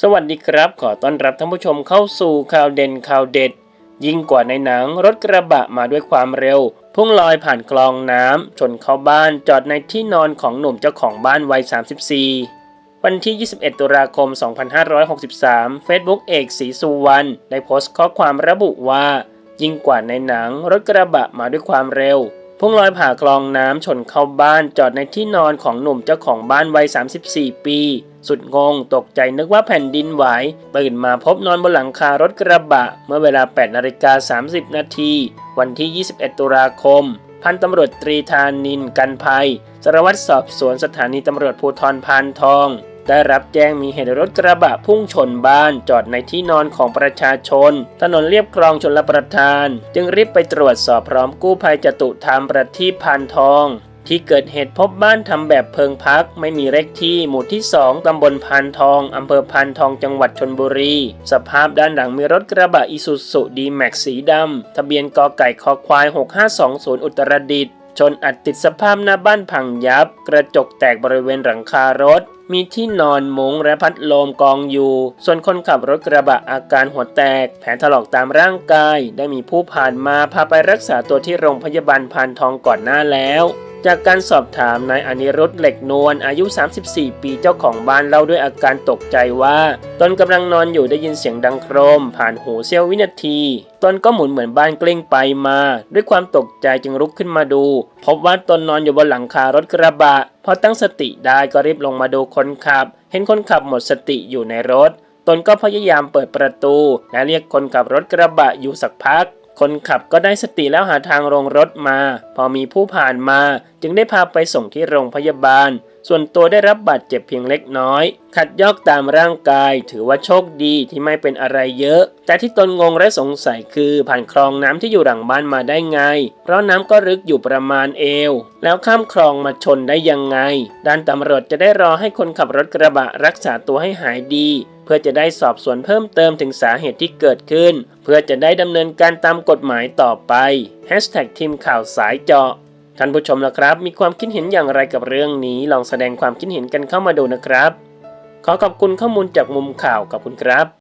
สวัสดีครับ ขอต้อนรับท่านผู้ชมเข้าสู่ข่าวเด่นข่าวเด็ด ยิ่งกว่าในหนังรถกระบะมาด้วยความเร็ว พุ่งลอยผ่านคลองน้ำชนเข้าบ้านจอดในที่นอนของหนุ่มเจ้าของบ้านวัย 34 วันที่ 21 ตุลาคม 2563 Facebook เอกศรีสุวรรณได้โพสต์ข้อความระบุว่า ยิ่งกว่าในหนังรถกระบะมาด้วยความเร็ว พุ่งลอยผ่าคลองน้ำชนเข้าบ้านจอดในที่นอนของหนุ่มเจ้าของบ้านวัย 34 ปี สุดงงตกใจนึกว่าแผ่นดินไหวตื่นมาพบนอนบนหลังคารถกระบะ เมื่อเวลา 8นาฬิกา30 นาที วันที่ 21 ตุลาคม พันตำรวจตรีธานินกันภัย สารวัตรสอบสวนสถานีตำรวจภูธรพานทอง ได้รับแจ้งมีเหตุรถกระบะพุ่งชนบ้านจอดในที่นอนของประชาชน ถนนเรียบคลองชลประทาน จึงรีบไปตรวจสอบพร้อมกู้ภัยจตุธรรมประทีปพานทองที่เกิดเหตุพบบ้านทำแบบเพิงพัก ไม่มีเลขที่หมู่ที่ 2 ตำบลพานทอง อำเภอพานทองจังหวัดชนบุรี สภาพด้านหลังมีรถกระบะอิสุสุดีแม็กสีดำ ทะเบียนกอไก่คอควาย 6520 อุตรดิตถ์ ชนอัดติดสภาพหน้าบ้านพังยับ กระจกแตกบริเวณหลังคารถ มีที่นอนมุงและพัดลมกองอยู่ ส่วนคนขับรถกระบะอาการหัวแตก แผลถลอกตามร่างกาย ได้มีผู้ผ่านมาพาไปรักษาตัวที่โรงพยาบาลพานทองก่อนหน้าแล้ว จากการสอบถามนายอนิรุธเหล็กนวลอายุ 34 ปีเจ้าของบ้านเล่าด้วยอาการตกใจว่าตนกำลังนอนอยู่ได้ยินเสียงดังโครม ผ่านหูเสี้ยววินาทีตนก็หมุนเหมือนบ้านกลิ้งไปมา ด้วยความตกใจจึงลุกขึ้นมาดู พบว่าตนนอนอยู่บนหลังคารถกระบะพอตั้งสติได้ก็รีบลงมาดูคนขับ เห็นคนขับหมดสติอยู่ในรถ ตนก็พยายามเปิดประตู และเรียกคนขับรถกระบะอยู่สักพัก คนขับก็ได้สติแล้วหาทางลงรถมา พอมีผู้ผ่านมาจึงได้พาไปส่งที่โรงพยาบาล ส่วนตัวได้รับบาดเจ็บเพียงเล็กน้อย ขัดยอกตามร่างกายถือว่าโชคดีที่ไม่เป็นอะไรเยอะ แต่ที่ตนงงและสงสัยคือผ่านคลองน้ำที่อยู่หลังบ้านมาได้ไง เพราะน้ำก็ลึกอยู่ประมาณเอว แล้วข้ามคลองมาชนได้ยังไง ด้านตำรวจจะได้รอให้คนขับรถกระบะรักษาตัวให้หายดี เพื่อจะได้สอบสวนเพิ่มเติมถึงสาเหตุที่เกิดขึ้น เพื่อจะได้ดำเนินการตามกฎหมายต่อไป Hashtag ทีมข่าวสายเจาะ ท่านผู้ชมนะครับ มีความคิดเห็นอย่างไรกับเรื่องนี้ ลองแสดงความคิดเห็นกันเข้ามาดูนะครับ ขอขอบคุณข้อมูลจากมุมข่าวขอบคุณครับ